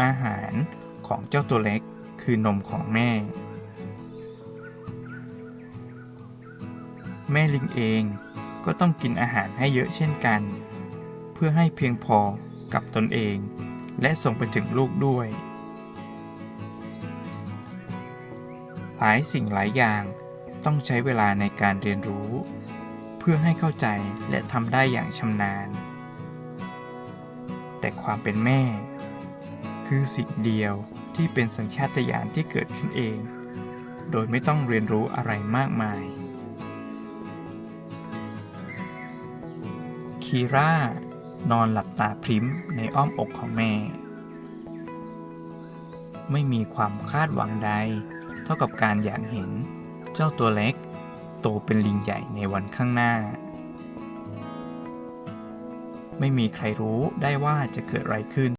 อาหารของเจ้าตัวเล็กคือนมของแม่ แม่ลิงเองก็ต้องกินอาหารให้เยอะเช่นกัน เพื่อให้เพียงพอกับตนเอง และส่งไปถึงลูกด้วย หลายสิ่งหลายอย่างต้องใช้เวลาในการเรียนรู้ เพื่อให้เข้าใจและทำได้อย่างชำนาญ แต่ความเป็นแม่ คือสิ่งเดียวที่เป็นสัญชาตญาณที่เกิดขึ้นเอง โดยไม่ต้องเรียนรู้อะไรมากมาย คีร่านอนหลับตาพริ้มในอ้อมอกของแม่ ไม่มีความคาดหวังใด เท่ากับการอยากเห็นเจ้าตัวเล็ก โตเป็นลิงใหญ่ในวันข้างหน้า ไม่มีใครรู้ได้ว่าจะเกิดอะไรขึ้น